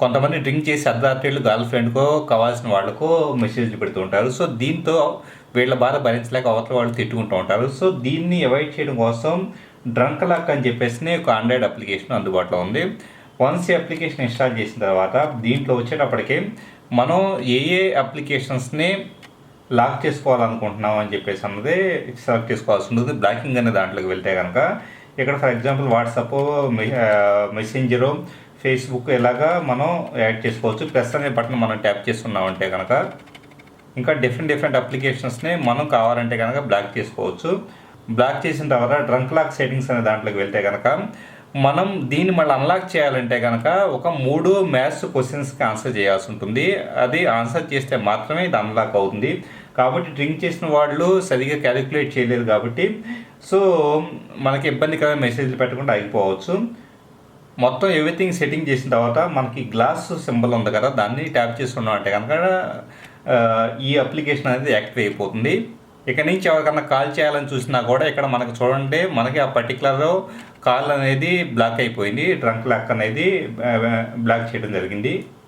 కొంతమంది డ్రింక్ చేసి అర్ధార్థులు గర్ల్ ఫ్రెండ్కో కావాల్సిన వాళ్ళకో మెసేజ్లు పెడుతూ ఉంటారు. సో దీంతో వీళ్ళ బాధ భరించలేక అవతల వాళ్ళు తిట్టుకుంటూ ఉంటారు. సో దీన్ని అవాయిడ్ చేయడం కోసం డ్రంక్ లాక్ అని చెప్పేసి ఒక ఆండ్రాయిడ్ అప్లికేషన్ అందుబాటులో ఉంది. వన్స్ ఈ అప్లికేషన్ ఇన్స్టాల్ చేసిన తర్వాత దీంట్లో వచ్చేటప్పటికి మనం ఏ ఏ అప్లికేషన్స్ని లాక్ చేసుకోవాలనుకుంటున్నాం అని చెప్పేసి అన్నది సెలెక్ట్ చేసుకోవాల్సి ఉంటుంది. బ్లాకింగ్ అనే దాంట్లోకి వెళ్తే కనుక ఇక్కడ for example WhatsApp messenger Facebook ఇలాగా మనం యాడ్ చేసుకోవచ్చు? ప్లస్ అనే బటన్ మనం ట్యాప్ చేస్తున్నామంటే కనుక ఇంకా డిఫరెంట్ డిఫరెంట్ అప్లికేషన్స్ని మనం కావాలంటే కనుక బ్లాక్ చేసుకోవచ్చు. బ్లాక్ చేసిన తర్వాత డ్రంక్ లాక్ సెట్టింగ్స్ అనే దాంట్లోకి వెళ్తే కనుక మనం దీన్ని మళ్ళీ అన్లాక్ చేయాలంటే కనుక ఒక మూడు మ్యాథ్స్ క్వశ్చన్స్కి ఆన్సర్ చేయాల్సి ఉంటుంది. అది ఆన్సర్ చేస్తే మాత్రమే ఇది అన్లాక్ అవుతుంది. కాబట్టి డ్రింక్ చేసిన వాళ్ళు సరిగా క్యాలిక్యులేట్ చేయలేదు కాబట్టి సో మనకి ఇబ్బందికరమైన మెసేజ్లు పెట్టకుండా ఆగిపోవచ్చు మొత్తం ఎవ్రీథింగ్ సెట్టింగ్ చేసిన తర్వాత మనకి గ్లాస్ సింబల్ ఉంది కదా దాన్ని ట్యాప్ చేసుకున్నాం అంటే కనుక ఈ అప్లికేషన్ అనేది యాక్టివ్ అయిపోతుంది. ఇక నుంచి ఎవరికన్నా కాల్ చేయాలని చూసినా కూడా ఇక్కడ మనకు చూడండి మనకి ఆ పర్టికులర్ కాల్ అనేది బ్లాక్ అయిపోయింది డ్రంక్ లాక్ అనేది బ్లాక్ చేయడం జరిగింది.